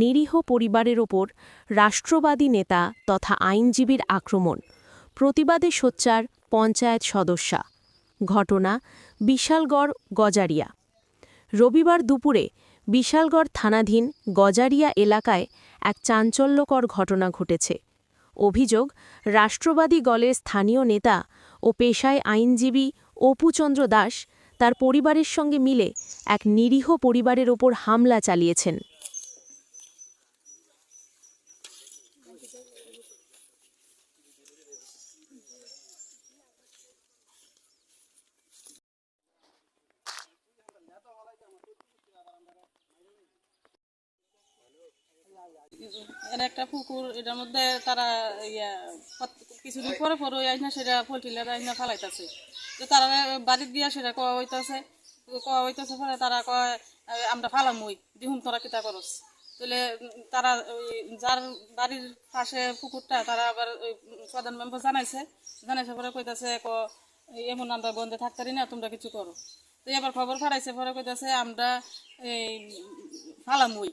নিরীহ পরিবারের ওপর রাষ্ট্রবাদী নেতা তথা আইনজীবীর আক্রমণ, প্রতিবাদে সোচ্চার পঞ্চায়েত সদস্যা। ঘটনা, বিশালগড়, গজারিয়া। রবিবার দুপুরে বিশালগড় থানাধীন গজারিয়া এলাকায় এক চাঞ্চল্যকর ঘটনা ঘটেছে। অভিযোগ, রাষ্ট্রবাদী গলের স্থানীয় নেতা ও পেশায় আইনজীবী অপুচন্দ্র দাস তার পরিবারের সঙ্গে মিলে এক নিরীহ পরিবারের ওপর হামলা চালিয়েছেন। এর একটা পুকুর, এটার মধ্যে তারা ইয়া কিছুদিন পরে পরে ওই আইনা সেটা পোলট্রিলার আইনা ফালাইতেছে। তো তারা বাড়ির দিয়া সেটা কওয়া হইতাছে। কওয়া হইতাছে পরে তারা কয় আমরা ফালাম ওই দিহুম তোরা কিতা করস? তাহলে তারা ওই যার বাড়ির পাশে পুকুরটা, তারা আবার ওই প্রধান মেম্বার জানাইছে। জানাইছে পরে কইতাছে, ক এমন আমরা বন্ধে থাকতারি না, তোমরা কিছু করো। তো এবার খবর ফাড়াইছে পরে কইতাছে, আমরা এই ফালাম ওই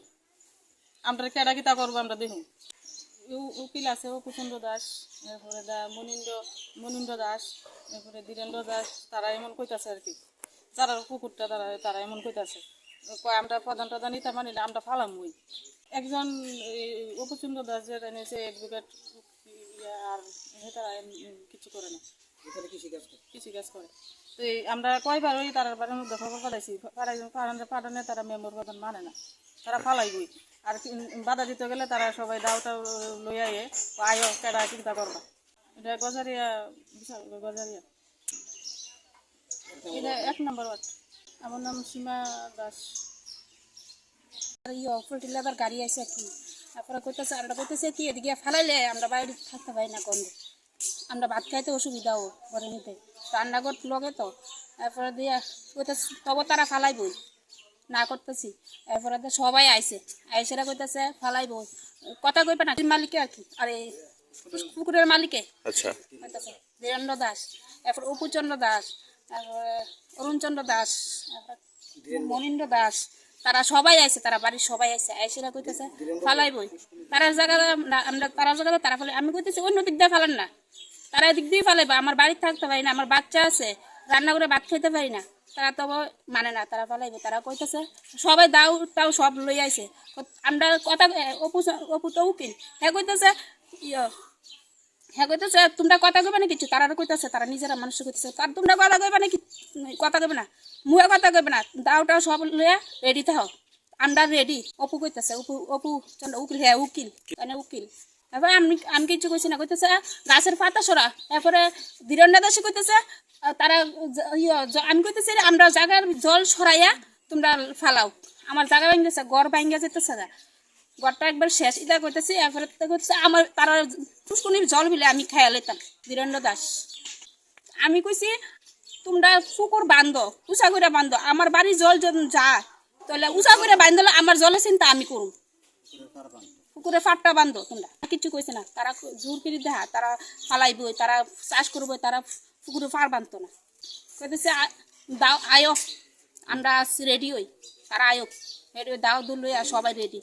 আমরা কেডা কিতা করব আমরা দেখুন। উকিল আছে ও কুচন্দ্র দাস এরপরে দা মনীন্দ্র মনীন্দ্র দাস এরপরে ধীরেন্দ্র দাস তারা এমন কইতাছে আর কি। যারা কুকুরটা তারা তারা এমন কইতাছে। কয় আমরা প্রধান প্রধান নিতে মানি না আমরা ফালাম মুই একজন উপচন্দ্র দাস যেটা নিয়েছে অ্যাডভোকেট আর তারা কিছু করে না। কৃষি কাজ করে। তো এই আমরা কয়বার ওই তার মধ্যে খবর পাঠাইছি পাঠাই পাঠানে পাঠানে তারা মেম্বর প্রধান মানে না। তারা ফালাইবই। আর বাধা দিতে গেলে তারা সবাই দাওটা লইয়া এ আয়ো কেডা চিন্তা করবা এটা গজারিয়া, বিশাল গজারিয়া। এটা এক নম্বর ওয়ার্ড। আমার নাম সীমা দাস। আর ইয়ে লেবার গাড়ি আছে কি তারপরে কইতেছে আমরা কইতেছে কি, এদিকে ফেলাইলে আমরা বাইরে থাকতে পারি না গন্ধে আমরা ভাত খাইতে অসুবিধাও ঘরে নিতে। রান্নাঘর লগে তো। তারপরে দিয়ে তবে তারা ফালাইবই। না করতেছি। এরপরে তো সবাই আইছে। আইসেরা কইতেছে ফালাইবই কথা কইবে না মালিকে আর কি। আরে পুকুরের মালিকে। আচ্ছা। বীরেন্দ্র দাস। এরপর অপুচন্দ্র দাস তারপরে অরুণচন্দ্র দাস তারপর মনীন্দ্র দাস। তারা সবাই আইছে তারা বাড়ির সবাই আইছে। আইসিরা কইতেছে ফালাই বই তারা জায়গা আমরা তারা জায়গা তারা ফালাই আমি কইতেছি অন্য দিক দিয়ে ফালান না। তারা এদিক দিয়ে ফালাইবো। আমার বাড়িতে থাকতে পারি না আমার বাচ্চা আছে রান্না করে ভাত খেতে পারি না। তারা তো মানে না, তারা ফালাইবে তারা কইতেছে, সবাই দাও, তাও সব লই আইছে। আমরা কথা, অপু অপু তো উকিল। হ্যাঁ কইতেছে ইয়ে হ্যাঁ কইতেছে, তোমরা কথা কইবে না কিছু তারা কইতেছে, তারা নিজেরা মানুষ কইতেছে। তার তোমরা কথা কইবে না কি কথা কইবে না। মুয়ে কথা কইবে না। দাওটাও সব লইয়া রেডি থাও। আমরা রেডি অপু কইতেছে, অপু অপু, চন্দ্র, উকিল হ্যাঁ উকিল। মানে উকিল। এবার আমি আমি কিছু কইছি না। কইতেছে, গাছের পাতা সরা। তারপরে ধীরেন্দ্র দাসী কইতেছে তারা ইয়ে, আমি কইতেছি আমরা জায়গার জল সরাইয়া তোমরা ফালাও। আমার জায়গা ভাঙ্গেছে গড় ভাঙ্গে যেতেছে না গড়টা একবার শেষ ইটা করতেছি তো করতেছে আমার তারা পুষ্কনির জল বিলে আমি খাইয়া লইতাম বীরেন্দ্র দাস। আমি কইছি তোমরা পুকুর বান্ধ উষা করে বান্ধ আমার বাড়ি জল যদি যায় তাহলে উষা করে বান্ধলে আমার জলের চিন্তা আমি করুম। পুকুরে ফাটটা বান্ধো তোমরা। কিছু কইছে না, তারা জোর করে দেখা তারা ফালাইব তারা চাষ করব তারা পুকুরে ফাড় বাঁধতো না। কেছে দাও, আয়ো, আমরা রেডি হই। তারা আয়ো রেডি দাও, দুল সবাই রেডি